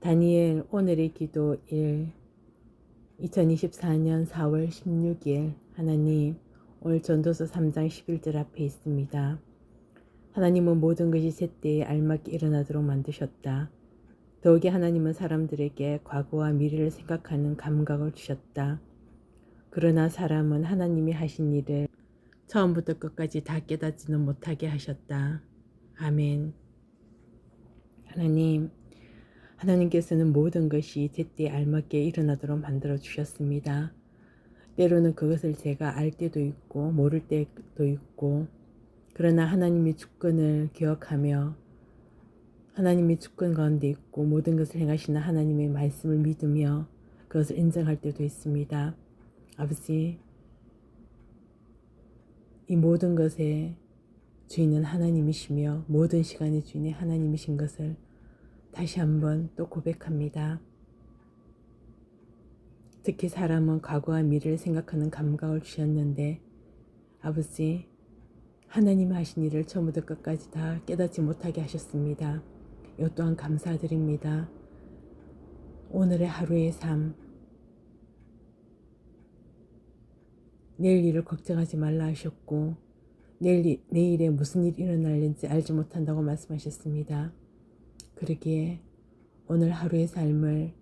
다니엘 오늘의 기도 1 2024년 4월 16일 하나님 오늘 전도서 3장 11절 앞에 있습니다. 하나님은 모든 것이 새때에 알맞게 일어나도록 만드셨다. 더욱이 하나님은 사람들에게 과거와 미래를 생각하는 감각을 주셨다. 그러나 사람은 하나님이 하신 일을 처음부터 끝까지 다 깨닫지는 못하게 하셨다. 아멘. 하나님, 하나님께서는 모든 것이 제때에 알맞게 일어나도록 만들어 주셨습니다. 때로는 그것을 제가 알 때도 있고 모를 때도 있고 그러나 하나님의 주권을 기억하며 하나님의 주권 가운데 있고 모든 것을 행하시는 하나님의 말씀을 믿으며 그것을 인정할 때도 있습니다. 아버지, 이 모든 것의 주인은 하나님이시며 모든 시간의 주인이 하나님이신 것을 다시 한번 또 고백합니다. 특히 사람은 과거와 미래를 생각하는 감각을 주셨는데 아버지 하나님 하신 일을 처음부터 끝까지 다 깨닫지 못하게 하셨습니다. 이것 또한 감사드립니다. 오늘의 하루의 삶 내일 일을 걱정하지 말라 하셨고 내일, 내일에 무슨 일이 일어날는지 알지 못한다고 말씀하셨습니다. 그러기에 오늘 하루의 삶을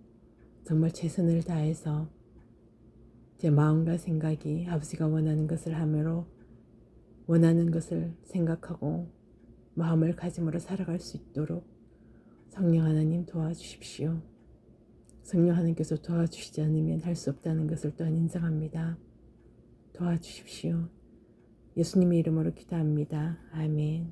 정말 최선을 다해서 제 마음과 생각이 아버지가 원하는 것을 하므로 원하는 것을 생각하고 마음을 가짐으로 살아갈 수 있도록 성령 하나님 도와주십시오. 성령 하나님께서 도와주시지 않으면 할 수 없다는 것을 또한 인정합니다. 도와주십시오. 예수님의 이름으로 기도합니다. 아멘.